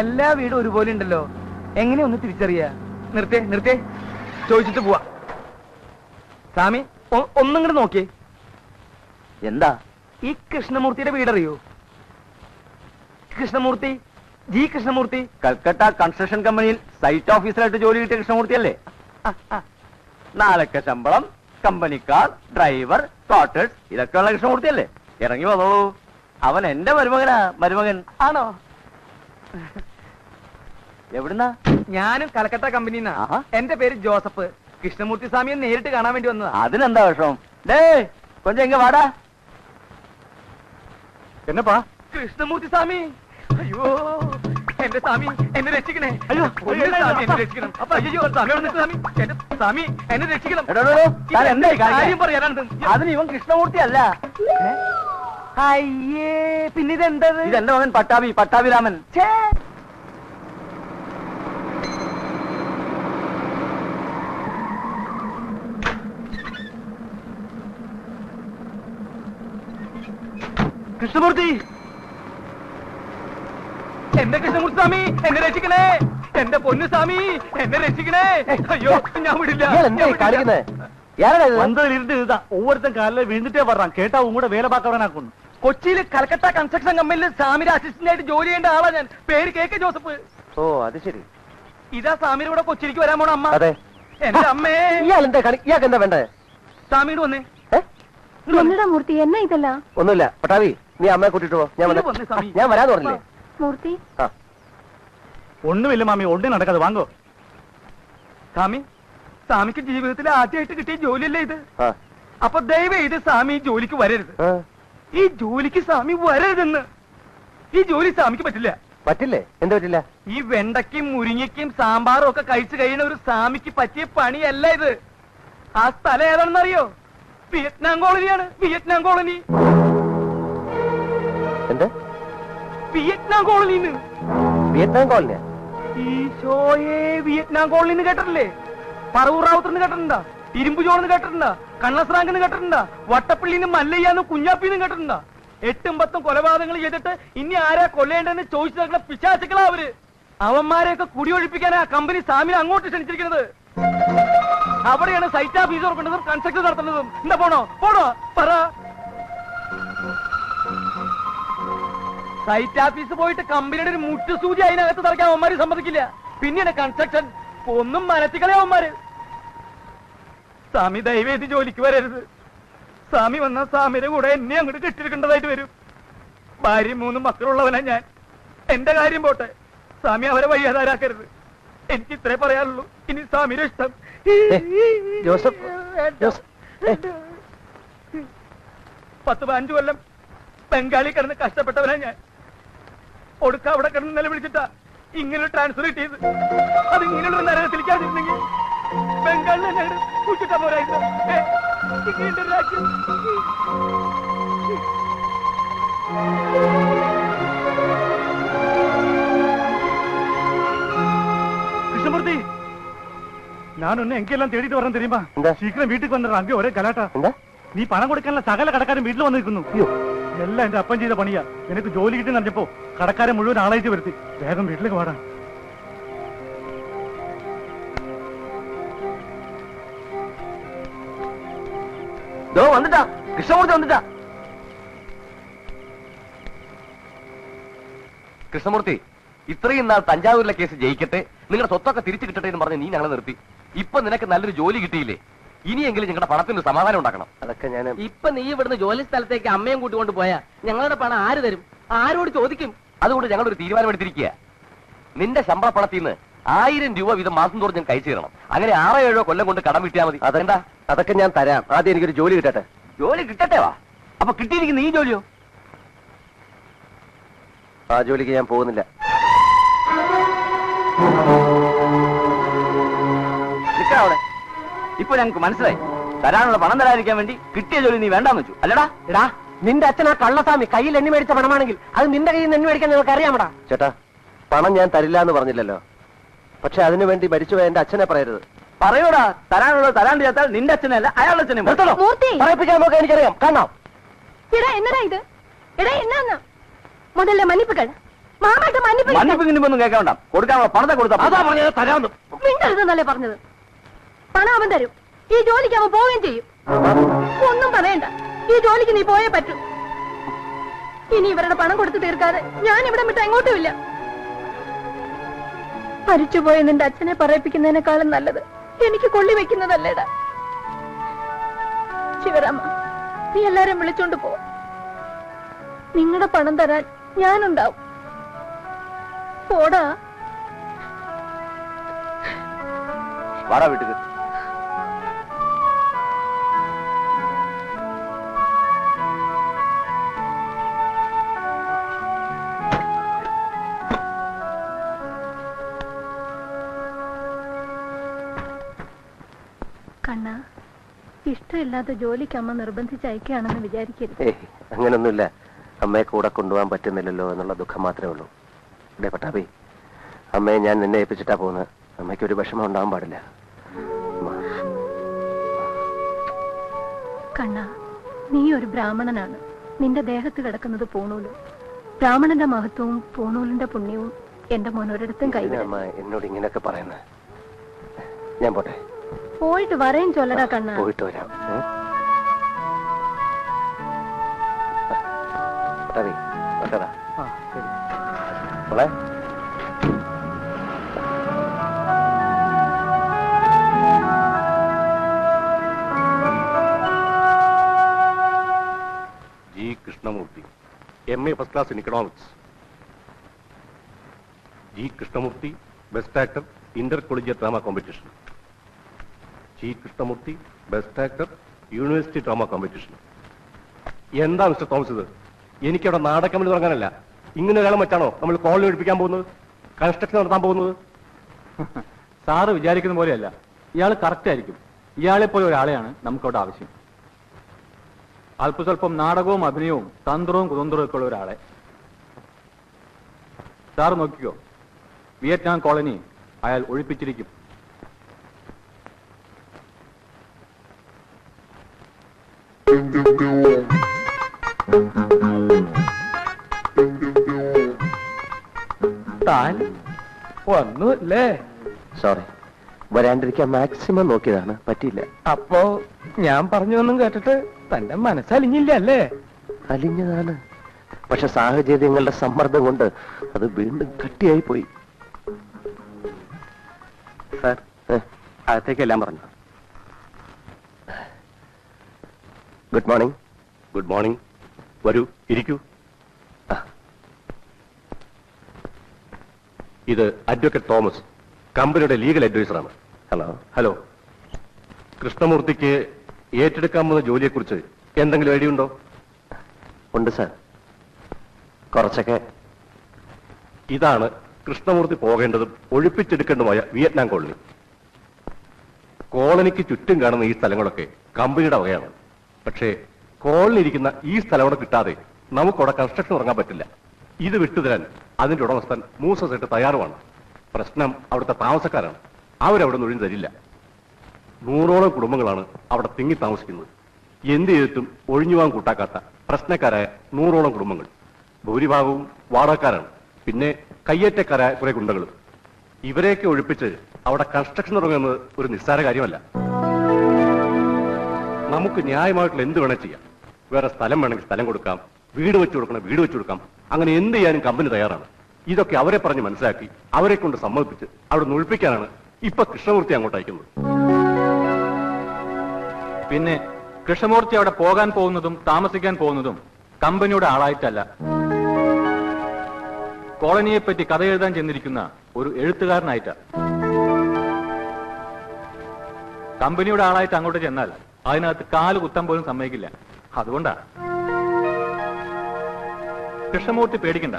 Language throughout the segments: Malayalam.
എല്ലാ വീടും ഒരുപോലെ ഉണ്ടല്ലോ. എങ്ങനെ ഒന്ന് തിരിച്ചറിയാ? നിർത്തേ നിർത്തേ. ചോദിച്ചിട്ട് പോവാ. സ്വാമി ഒന്നും കൂടെ നോക്കിയേ എന്താ? ഈ കൃഷ്ണമൂർത്തിയുടെ വീടറിയോ? കൃഷ്ണമൂർത്തി? ജി കൃഷ്ണമൂർത്തി? കൽക്കട്ട കൺസ്ട്രക്ഷൻ കമ്പനിയിൽ സൈറ്റ് ഓഫീസറായിട്ട് ജോലി കിട്ടിയ കൃഷ്ണമൂർത്തി അല്ലേ. നാലക്ക ശമ്പളം കമ്പനിക്കാർ ഡ്രൈവർ കോട്ടേഴ്സ് ഇതൊക്കെയുള്ള കൃഷ്ണമൂർത്തി അല്ലേ ഇറങ്ങി വന്നോളൂ. അവൻ എന്റെ മരുമകനാ മരുമകൻ. ആണോ? എവിടുന്നാ? ഞാനും കലക്കട്ട കമ്പനിന്നാ. ആഹാ. എന്റെ പേര് ജോസഫ്. കൃഷ്ണമൂർത്തി സ്വാമിയെ നേരിട്ട് കാണാൻ വേണ്ടി വന്നതാ. അതിനെന്താ വിഷമം? ഡേ കൊഞ്ചം എങ്ക വാടാ. എന്നപ്പാ? കൃഷ്ണമൂർത്തി സ്വാമി. അയ്യോ എന്റെ സ്വാമി എന്നെ രക്ഷിക്കണേ. അയ്യോ, ഒന്ന് അയ്യോ, സ്വാമി എന്നെ. രക്ഷിക്കണം. അപ്പൊ അയ്യോ സ്വാമി സ്വാമി എന്റെ സ്വാമി എന്നെ രക്ഷിക്കണം. എടോ, എടോ, താൻ എന്തായി കാണിക്കണേ? കാര്യം പറയാനാണ് അതിന് ഇവൻ കൃഷ്ണമൂർത്തി അല്ല. അയ്യേ പിന്നെ ഇതെന്തത് ഇതെന്റെ മകൻ പട്ടാഭി പട്ടാഭിരാമൻ കൃഷ്ണമൂർത്തി! എന്റെ കൃഷ്ണമൂർത്തി സ്വാമി എന്നെ രക്ഷിക്കണേ! എന്റെ പൊന്നു സ്വാമി എന്നെ രക്ഷിക്കണേ! അയ്യോ ഞാൻ വിടില്ല കാണിക്കുന്നത് വന്നതിലിരുന്ന് ഒവ്വൊരുത്തൻ കാലിൽ വീണ്ടിട്ടേ പറഞ്ഞ കേട്ടാവും കൂടെ വേലപാക്കവനാക്കുന്നു കൊച്ചിയിൽ കൽക്കട്ട കൺസ്ട്രക്ഷൻ കമ്പനിയിൽ സാമിര അസിസ്റ്റന്റ് ആയിട്ട് ജോലി ചെയ്യേണ്ട ആളാ ഞാൻ. പേര് കെ കെ ജോസഫ്. ഓ അത് ശരി. ഇതാ സാമിര കൂടെ കൊച്ചിയിലേക്ക് വരാൻ പോണ അമ്മ. അതെ. എന്റെ അമ്മേ. ഇയാളെന്താ കളി? ഇയാൾക്ക് എന്താ വേണ്ടേ സ്വാമിയുടെ വന്നേ. എന്നടാ മൂർത്തി എന്നാ ഇതല്ല? ഒന്നുമില്ല. പട്ടാവി നീ അമ്മയെ കൂട്ടിട്ട് പോ. ഞാൻ വന്ന്- വന്ന് സ്വാമി. ഞാൻ വരാന്ന് പറഞ്ഞില്ലേ? മൂർത്തി. ആ. ഒന്നുമില്ല മാമി. ഒന്നും നടക്കാതെ വാങ്ങോ. സ്വാമി സ്വാമിക്ക് ജീവിതത്തിൽ ആദ്യമായിട്ട് കിട്ടിയ ജോലിയല്ലേ ഇത്? ആ. അപ്പൊ ദയവ് ഇത് സ്വാമി ഈ ജോലിക്ക് വരരുത്. ആ. ഈ ജോലിക്ക് സ്വാമി വരരുതെന്ന്. ഈ ജോലി സ്വാമിക്ക് പറ്റില്ല. പറ്റില്ലേ? എന്താ പറ്റില്ല? ഈ വെണ്ടയ്ക്കും മുരിങ്ങയ്ക്കും സാമ്പാറും ഒക്കെ കഴിച്ചു കഴിയുന്ന ഒരു സ്വാമിക്ക് പറ്റിയ പണിയല്ല ഇത്. ആ സ്ഥലം ഏതാണെന്നറിയോ? വിയറ്റ്നാം കോളനിയാണ്. വിയറ്റ്നാം കോളനി. എന്ത്? വിയറ്റ്നാം കോളനിന്ന്. വിയറ്റ്നാം കോളനിയാ? ഈശോയെ വിയറ്റ്നാം കോളനിന്ന് കേട്ടിട്ടില്ലേ? പറവൂർ റാവുത്തർന്ന് കേട്ടിട്ടുണ്ടാ? ഇരുമ്പു ചോർന്ന് കേട്ടിട്ടുണ്ടാ? കണ്ണസ്രാങ്കെന്ന് കേട്ടിട്ടുണ്ടാ? വട്ടപ്പള്ളിന്ന് മല്ലയ്യാന്ന് കുഞ്ഞാപ്പിന്നും കേട്ടിട്ടുണ്ടാ? എട്ടും പത്തും കൊലപാതകങ്ങൾ ചെയ്തിട്ട് ഇനി ആരാ കൊല്ലേണ്ടെന്ന് ചോദിച്ചു നടക്കുന്ന പിശാചുക്കളാ അവർ. അവന്മാരെയൊക്കെ കുടിയൊഴിപ്പിക്കാനാ കമ്പനി സാമിനെ അങ്ങോട്ട് ക്ഷണിച്ചിരിക്കുന്നത്. അവിടെയാണ് സൈറ്റ് ഓഫീസ് ഓർക്കേണ്ടതും കൺസ്ട്രക്ഷൻ നടത്തുന്നതും. എന്താ പോണോ? പോണോ? പറ. സൈറ്റ് ഓഫീസ് പോയിട്ട് കമ്പനിയുടെ ഒരു മുട്ടുസൂചി അതിനകത്ത് തറക്കാൻ അവന്മാര് സമ്മതിക്കില്ല. പിന്നെയാണ് കൺസ്ട്രക്ഷൻ ഒന്നും മനത്തിക്കളെ അവന്മാര്. സ്വാമി ദയവേദി ജോലിക്ക് വരരുത്. സ്വാമി വന്ന സ്വാമിയുടെ കൂടെ എന്നെ അങ്ങോട്ട് കെട്ടിരിക്കേണ്ടതായിട്ട് വരും. ഭാര്യയും മൂന്നും മക്കളുള്ളവനാ ഞാൻ. എന്റെ കാര്യം പോട്ടെ. സ്വാമി അവരെ വയ്യാതാരാക്കരുത് എനിക്ക് ഇത്രേ പറയാനുള്ളൂ. ഇനി സ്വാമിയുടെ ഇഷ്ടം. ജോസഫ്. പത്ത് പതിനഞ്ച് കൊല്ലം ബംഗാളി കിടന്ന് കഷ്ടപ്പെട്ടവനാ ഞാൻ. ഒടുക്ക അവിടെ കിടന്ന് നിലവിളിച്ചിട്ടാ ഇങ്ങനെ ട്രാൻസ്ഫർ കിട്ടിയത്. അത് ഇങ്ങനെയുള്ള ഒരു നരകത്തിലേക്കാതിരുന്നെങ്കിൽ ബംഗാളിൽ വിട്ടിട്ടാ പോരായിരുന്നു ഇങ്ങനെയുണ്ട് രാജ്യം. കൃഷ്ണമൂർത്തി ഞാൻ ഒന്ന് എങ്കെല്ലാം തേടിയിട്ട് പറഞ്ഞു തരുമ്പോ. ശീഘ്രം വീട്ടിൽ വന്നിട്ട് അങ്കി ഒരേ കലാട്ട. നീ പണം കൊടുക്കാനുള്ള സകല കടക്കാരും വീട്ടിൽ വന്നിരിക്കുന്നു. എല്ലാം എന്റെ അപ്പൻ ചെയ്ത പണിയാ. നിനക്ക് ജോലി കിട്ടി നടന്നപ്പോ കടക്കാരെ മുഴുവൻ ആളയച്ച് വരുത്തി. വേഗം വീട്ടിലേക്ക് വാടാ. ദോ വന്നിട്ടാ. കൃഷ്ണമൂർത്തി വന്നിട്ടാ. കൃഷ്ണമൂർത്തി ഇത്രയും നാൾ തഞ്ചാവൂരിലെ കേസ് ജയിക്കട്ടെ നിങ്ങളുടെ സ്വത്തൊക്കെ തിരിച്ചു കിട്ടട്ടെ എന്ന് പറഞ്ഞ് നീ ഞങ്ങളെ നിർത്തി. ഇപ്പൊ നിനക്ക് നല്ലൊരു ജോലി കിട്ടിയില്ലേ? ഇനിയെങ്കിലും ഞങ്ങളുടെ പണത്തിന് സമാധാനം ഉണ്ടാക്കണം. അതൊക്കെ ഞാൻ ഇപ്പൊ നീ ഇവിടുന്ന് ജോലി സ്ഥലത്തേക്ക് അമ്മയും കൂട്ടിക്കൊണ്ട് പോയാ ഞങ്ങളുടെ പണം ആര് തരും? ആരോട് ചോദിക്കും? അതുകൊണ്ട് ഞങ്ങൾ ഒരു തീരുമാനമെടുത്തിരിക്കുക നിന്റെ ശമ്പള പണത്തിൽ നിന്ന് ആയിരം രൂപ വീതം മാസം തോറും ഞാൻ കഴിച്ചു തരണം. അങ്ങനെ ആറോ ഏഴോ കൊല്ലം കൊണ്ട് കടം വിട്ടിയാൽ മതി. അതെന്താ? അതൊക്കെ ഞാൻ തരാം. ആദ്യം എനിക്കൊരു ജോലി കിട്ടട്ടെ. ജോലി കിട്ടട്ടെ വാ. അപ്പൊ കിട്ടിയിരിക്കുന്ന ഈ ജോലിയോ? ആ ജോലിക്ക് ഞാൻ പോകുന്നില്ല. അവിടെ. ഇപ്പൊ ഞങ്ങൾക്ക് മനസ്സിലായി. തരാനുള്ള പണം തരാതിരിക്കാൻ വേണ്ടി കിട്ടിയ ജോലി നീ വേണ്ടാന്ന് വെച്ചു. അല്ലടാ. എടാ നിന്റെ അച്ഛൻ ആ കള്ളസ്വാമി കയ്യിൽ എണ്ണി മേടിച്ച പണമാണെങ്കിൽ അത് നിന്റെ കയ്യിൽ നിന്ന് എണ്ണി മേടിക്കാൻ നിങ്ങൾക്ക് അറിയാമടാ? ചേട്ടാ പണം ഞാൻ തരില്ല എന്ന് പറഞ്ഞില്ലല്ലോ. പക്ഷെ അതിനു വേണ്ടി മരിച്ചുപോയ എന്റെ അച്ഛനെ പറയരുത്. പറയൂടാ തരാനുള്ള തരാൻ ചേർത്താൽ നിന്റെ അച്ഛനല്ല അയാളുടെ അച്ഛനെ നിർത്തണോ? മൂർത്തി. പറയിപ്പിക്കാൻ നോക്കാം എനിക്കറിയാം. കാണാം എടാ എന്നടാ ഇത്? എടാ പണത്തെ പറഞ്ഞത് പണം അവൻ തരും. ഈ അവൻ ചെയ്യും. ഒന്നും പറയണ്ട. ഈ നീ പോയേ പറ്റൂ. ഇവരുടെ പണം കൊടുത്തു തീർക്കാതെ ഞാൻ ഇവിടെ വിട്ട് എങ്ങോട്ടുമില്ല. മരിച്ചുപോയ നിന്റെ അച്ഛനെ പറയിപ്പിക്കുന്നതിനേക്കാളും നല്ലത്. എനിക്ക് കൊള്ളി വെക്കുന്നതല്ലേടാ? ശിവരാമ നീ എല്ലാരും വിളിച്ചോണ്ട് പോ. നിങ്ങളുടെ പണം തരാൻ ഞാനുണ്ടാവും. പോടാ. വാടാ വീട്ടിൽ ഇഷ്ടമില്ലാത്ത ജോലിക്ക് അമ്മ നിർബന്ധിച്ച് അയക്കുകയാണെന്ന് വിചാരിക്കരുത്. അങ്ങനൊന്നുമില്ല. അമ്മയെ കൂടെ കൊണ്ടുപോകാൻ പറ്റുന്നില്ലല്ലോ എന്നുള്ള ദുഃഖം മാത്രമേ ഉള്ളൂ. അല്ലേ പട്ടാപി അമ്മയെ ഞാൻ നിന്നെ ഏൽപ്പിച്ചിട്ടാ പോകുന്നത്. അമ്മയ്ക്ക് ഒരു വിഷമം ഉണ്ടാവാൻ പാടില്ല. കണ്ണ നീ ഒരു ബ്രാഹ്മണനാണ്. നിന്റെ ദേഹത്ത് കിടക്കുന്നത് പൂണൂൽ. ബ്രാഹ്മണന്റെ മഹത്വവും പൂണൂലിന്റെ പുണ്യവും എന്റെ മോനൊരിടത്തും കൈ എന്നോട് ഇങ്ങനെയൊക്കെ പറയുന്നത്. ഞാൻ പോട്ടെ. പോയിട്ട് വരേം ചൊല്ലടാ കണ്ണ. പോയിട്ട് വരാം? പട്ടാബി പട്ടടാ മോളെ? G Krishnamurthy M A first class in economics G Krishnamurthy best actor inter collegiate drama competition G Krishnamurthy best actor university drama competition എന്താ മിസ്റ്റർ തോമസ് ഇത്? എനിക്കവിടെ നാടകം തുടങ്ങാനല്ല. ഇങ്ങനെ ഒരാളെ വെച്ചാണോ നമ്മൾ കോളനി ഒഴിപ്പിക്കാൻ പോകുന്നത്? കൺസ്ട്രക്ഷൻ നടത്താൻ പോകുന്നത്? സാറ് വിചാരിക്കുന്ന പോലെയല്ല. ഇയാൾ കറക്റ്റ് ആയിരിക്കും. ഇയാളെ പോലെ ഒരാളെയാണ് നമുക്കവിടെ ആവശ്യം. അല്പസ്വല്പം നാടകവും അഭിനയവും തന്ത്രവും കുതന്ത്രവും ഒക്കെ ഉള്ള ഒരാളെ. സാർ നോക്കിക്കോ. വിയറ്റ്നാം കോളനി അയാൾ ഒഴിപ്പിച്ചിരിക്കും. താൻ വന്നു അല്ലേ സോറി വരാണ്ടിരിക്കാൻ മാക്സിമം നോക്കിയതാണ്. പറ്റിയില്ല. അപ്പോ ഞാൻ പറഞ്ഞൊന്നും കേട്ടിട്ട് തന്റെ മനസ്സലിഞ്ഞില്ല അല്ലേ? അലിഞ്ഞതാണ്. പക്ഷെ സാഹചര്യങ്ങളുടെ സമ്മർദ്ദം കൊണ്ട് അത് വീണ്ടും കട്ടിയായി പോയി. സാർ അകത്തേക്കെല്ലാം പറഞ്ഞു. ഗുഡ് മോർണിംഗ് ഗുഡ് മോർണിംഗ് വരൂ ഇരിക്കൂ. ഇത് അഡ്വക്കേറ്റ് തോമസ് കമ്പനിയുടെ ലീഗൽ അഡ്വൈസറാണ്. ഹലോ. ഹലോ. കൃഷ്ണമൂർത്തിക്ക് ഏറ്റെടുക്കാൻ പോകുന്ന ജോലിയെക്കുറിച്ച് എന്തെങ്കിലും ഐഡിയ ഉണ്ടോ? സാർ. കുറച്ചൊക്കെ. ഇതാണ് കൃഷ്ണമൂർത്തി പോകേണ്ടതും ഒഴിപ്പിച്ചെടുക്കേണ്ടതുമായ വിയറ്റ്നാം കോളനി. കോളനിക്ക് ചുറ്റും കാണുന്ന ഈ സ്ഥലങ്ങളൊക്കെ കമ്പനിയുടെ വകയാണ്. പക്ഷേ കോളനി ഇരിക്കുന്ന ഈ സ്ഥലം അവിടെ കിട്ടാതെ നമുക്കവിടെ കൺസ്ട്രക്ഷൻ ഉറങ്ങാൻ പറ്റില്ല. ഇത് വിട്ടുതരാൻ അതിന്റെ ഉടമസ്ഥൻ ദിവസമായിട്ട് തയ്യാറുമാണ്. പ്രശ്നം അവിടുത്തെ താമസക്കാരാണ്. അവരവിടെ നിന്ന് ഒഴിഞ്ഞു തരില്ല. നൂറോളം കുടുംബങ്ങളാണ് അവിടെ തിങ്ങി താമസിക്കുന്നത്. എന്ത് ചെയ്തിട്ടും ഒഴിഞ്ഞുപോകാൻ കൂട്ടാക്കാത്ത പ്രശ്നക്കാരായ നൂറോളം കുടുംബങ്ങൾ. ഭൂരിഭാഗവും വാടകക്കാരാണ്. പിന്നെ കയ്യേറ്റക്കാരായ കുറെ ഗുണ്ടകളും. ഇവരെയൊക്കെ ഒഴിപ്പിച്ച് അവിടെ കൺസ്ട്രക്ഷൻ തുടങ്ങുന്നത് ഒരു നിസ്സാര കാര്യമല്ല. നമുക്ക് ന്യായമായിട്ടുള്ള എന്ത് വേണേ ചെയ്യാം. വേറെ സ്ഥലം വേണമെങ്കിൽ സ്ഥലം കൊടുക്കാം. വീട് വെച്ചു കൊടുക്കണം വീട് വെച്ചു കൊടുക്കാം. അങ്ങനെ എന്ത് ചെയ്യാനും കമ്പനി തയ്യാറാണ്. ഇതൊക്കെ അവരെ പറഞ്ഞ് മനസ്സിലാക്കി അവരെ കൊണ്ട് സമ്മതിപ്പിച്ച് അവിടെ നിന്ന് ഒഴിപ്പിക്കാനാണ് ഇപ്പൊ കൃഷ്ണമൂർത്തി അങ്ങോട്ട് അയക്കുന്നത്. പിന്നെ കൃഷ്ണമൂർത്തി അവിടെ പോകാൻ പോകുന്നതും താമസിക്കാൻ പോകുന്നതും കമ്പനിയുടെ ആളായിട്ടല്ല. കോളനിയെ പറ്റി കഥ എഴുതാൻ ചെന്നിരിക്കുന്ന ഒരു എഴുത്തുകാരനായിട്ടാ. കമ്പനിയുടെ ആളായിട്ട് അങ്ങോട്ട് ചെന്നാൽ അതിനകത്ത് കാൽ കുത്താൻ പോലും സമ്മതിക്കില്ല. അതുകൊണ്ടാ. കൃഷ്ണമൂർത്തി പേടിക്കണ്ട.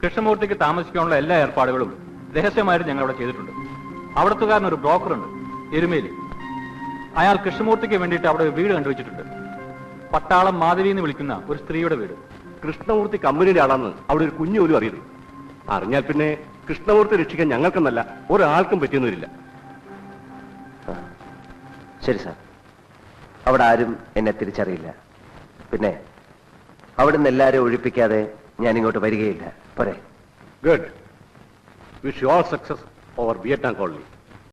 കൃഷ്ണമൂർത്തിക്ക് താമസിക്കാനുള്ള എല്ലാ ഏർപ്പാടുകളും രഹസ്യമായിട്ട് ഞങ്ങൾ അവിടെ ചെയ്തിട്ടുണ്ട്. അവിടത്തുകാരൻ ഒരു ബ്രോക്കർ ഉണ്ട് എരുമേലി. അയാൾ കൃഷ്ണമൂർത്തിക്ക് വേണ്ടിയിട്ട് അവിടെ ഒരു വീട് കണ്ടുവച്ചിട്ടുണ്ട്. പട്ടാളം മാധവി എന്ന് വിളിക്കുന്ന ഒരു സ്ത്രീയുടെ വീട്. കൃഷ്ണമൂർത്തി കമ്പനിയുടെ ആളാണ് അവിടെ ഒരു കുഞ്ഞു പോലും അറിയുന്നു അറിഞ്ഞാൽ പിന്നെ കൃഷ്ണമൂർത്തി രക്ഷിക്കാൻ ഞങ്ങൾക്കെന്നല്ല ഒരാൾക്കും പറ്റിയൊന്നുമില്ല ശരി സാർ. അവിടെ ആരും എന്നെ തിരിച്ചറിയില്ല. പിന്നെ അവിടുന്ന് എല്ലാവരും ഒഴിപ്പിക്കാതെ ഞാൻ ഇങ്ങോട്ട് വരികയില്ല. പോരെ. Good wish you all success over Vietnam Colony